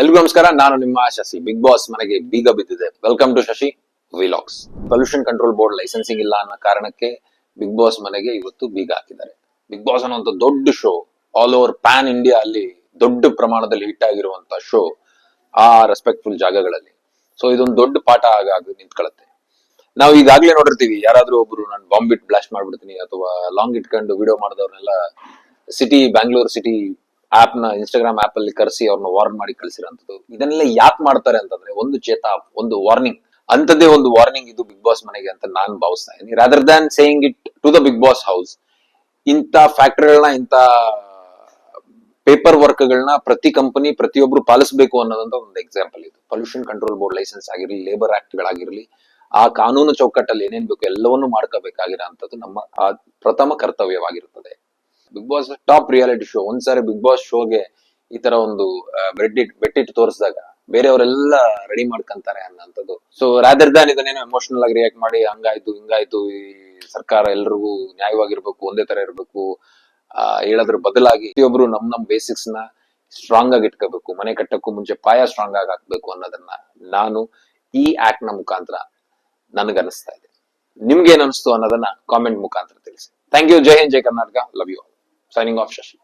ಎಲ್ರಿಗೂ ನಮಸ್ಕಾರ. ನಾನು ನಿಮ್ಮ ಶಶಿ. ಬಿಗ್ ಬಾಸ್ ಮನೆಗೆ ಬೀಗ ಬಿದ್ದಿದೆ. Welcome to Shashi vlogs pollution control board licensing ಇಲ್ಲ ಅನ್ನೋ ಕಾರಣಕ್ಕೆ ಬಿಗ್ ಬಾಸ್ ಮನೆಗೆ ಇವತ್ತು ಬೀಗ ಹಾಕಿದ್ದಾರೆ. ಬಿಗ್ ಬಾಸ್ ಅನ್ನೋ ದೊಡ್ಡ show all over pan India ಅಲ್ಲಿ ದೊಡ್ಡ ಪ್ರಮಾಣದಲ್ಲಿ ಹಿಟ್ ಆಗಿರುವಂತ ಶೋ ಆ ರೆಸ್ಪೆಕ್ಟ್ಫುಲ್ ಜಾಗಗಳಲ್ಲಿ. ಸೊ ಇದೊಂದು ದೊಡ್ಡ ಪಾಠ ಆಗ ನಿಂತ್ಕೊಳ್ಳುತ್ತೆ ನಾವು ಈಗಾಗ್ಲೇ ನೋಡಿರ್ತೀವಿ, ಯಾರಾದ್ರೂ ಒಬ್ರು ನಾನು ಬಾಂಬ್ ಬಿಟ್ ಬ್ಲಾಸ್ಟ್ ಮಾಡ್ಬಿಡ್ತೀನಿ ಅಥವಾ ಲಾಂಗ್ ಇಟ್ಕೊಂಡು ವಿಡಿಯೋ ಮಾಡಿದವ್ರನ್ನೆಲ್ಲ ಸಿಟಿ ಬ್ಯಾಂಗ್ಳೂರ್ ಸಿಟಿ ಆಪ್ನ ಇನ್ಸ್ಟಾಗ್ರಾಮ್ ಆಪ್ ಅಲ್ಲಿ ಕರೆಸಿ ಅವ್ರನ್ನ ವಾರ್ನ್ ಮಾಡಿ ಕಳಿಸಿರೋಂಥದ್ದು. ಇದನ್ನೆಲ್ಲ ಯಾಕೆ ಮಾಡ್ತಾರೆ ಅಂತಂದ್ರೆ ಒಂದು ಚೇತ, ಒಂದು ವಾರ್ನಿಂಗ್ ಅಂತದೇ ಒಂದು ವಾರ್ನಿಂಗ್ ಇದು ಬಿಗ್ ಬಾಸ್ ಮನೆಗೆ ಅಂತ ನಾನು ಭಾವಿಸ್ತಾ ಇದ್ದೀನಿ. Rather than saying it to the Bigg Boss house ಇಂಥ ಫ್ಯಾಕ್ಟ್ರಿಗಳನ್ನ ಇಂಥ ಪೇಪರ್ ವರ್ಕ್ಗಳನ್ನ ಪ್ರತಿ ಕಂಪನಿ ಪ್ರತಿಯೊಬ್ರು ಪಾಲಿಸಬೇಕು ಅನ್ನೋದಂತ ಒಂದು ಎಕ್ಸಾಂಪಲ್ ಇದು. ಪೊಲ್ಯೂಷನ್ ಕಂಟ್ರೋಲ್ ಬೋರ್ಡ್ ಲೈಸೆನ್ಸ್ ಆಗಿರಲಿ ಲೇಬರ್ ಆಕ್ಟ್ ಗಳಾಗಿರಲಿ, ಆ ಕಾನೂನು ಚೌಕಟ್ಟಲ್ಲಿ ಏನೇನ್ ಬೇಕು ಎಲ್ಲವನ್ನೂ ಮಾಡ್ಕೋಬೇಕಾಗಿರೋ ನಮ್ಮ ಪ್ರಥಮ ಕರ್ತವ್ಯವಾಗಿರುತ್ತದೆ. Bigg Boss top reality show ಒಂದ್ಸಾರಿ ಬಿಗ್ ಬಾಸ್ ಶೋಗೆ ಈ ತರ ಒಂದು ಬೆಟ್ಟಿಟ್ ಬೆಟ್ಟಿಟ್ಟು ತೋರಿಸಿದಾಗ ಬೇರೆಯವರೆಲ್ಲ ರೆಡಿ ಮಾಡ್ಕೊಂತಾರೆ ಅನ್ನೋಂಥದ್ದು. ಸೊ ರಾದರ್ ದಾನ್ ಇದನ್ನೇನೋ ಎಮೋಷನಲ್ ಆಗಿ ರಿಯಾಕ್ಟ್ ಮಾಡಿ, ಹಂಗಾಯ್ತು, ಹಿಂಗಾಯ್ತು, ಈ ಸರ್ಕಾರ ಎಲ್ರಿಗೂ ನ್ಯಾಯವಾಗಿರ್ಬೇಕು, ಒಂದೇ ತರ ಇರ್ಬೇಕು, ಆ, ಹೇಳೋದ್ರ ಬದಲಾಗಿ ಪ್ರತಿಯೊಬ್ರು ನಮ್ ನಮ್ ಬೇಸಿಕ್ಸ್ನ ಸ್ಟ್ರಾಂಗ್ ಆಗಿ ಇಟ್ಕೋಬೇಕು, ಮನೆ ಕಟ್ಟಕ್ಕೂ ಮುಂಚೆ ಪಾಯ ಸ್ಟ್ರಾಂಗ್ ಆಗಿ ಹಾಕ್ಬೇಕು ಅನ್ನೋದನ್ನ ನಾನು ಈ ಆಕ್ಟ್ನ ಮುಖಾಂತರ ನನಗನ್ನಿಸ್ತಾ ಇದೆ. ನಿಮ್ಗೆ ಏನ್ ಅನಿಸ್ತು ಅನ್ನೋದನ್ನ ಕಾಮೆಂಟ್ ಮುಖಾಂತರ ತಿಳಿಸಿ. ಥ್ಯಾಂಕ್ ಯು ಜೈ ಹಿಂದ್, ಜೈ Karnataka. Love you signing off, Shashi.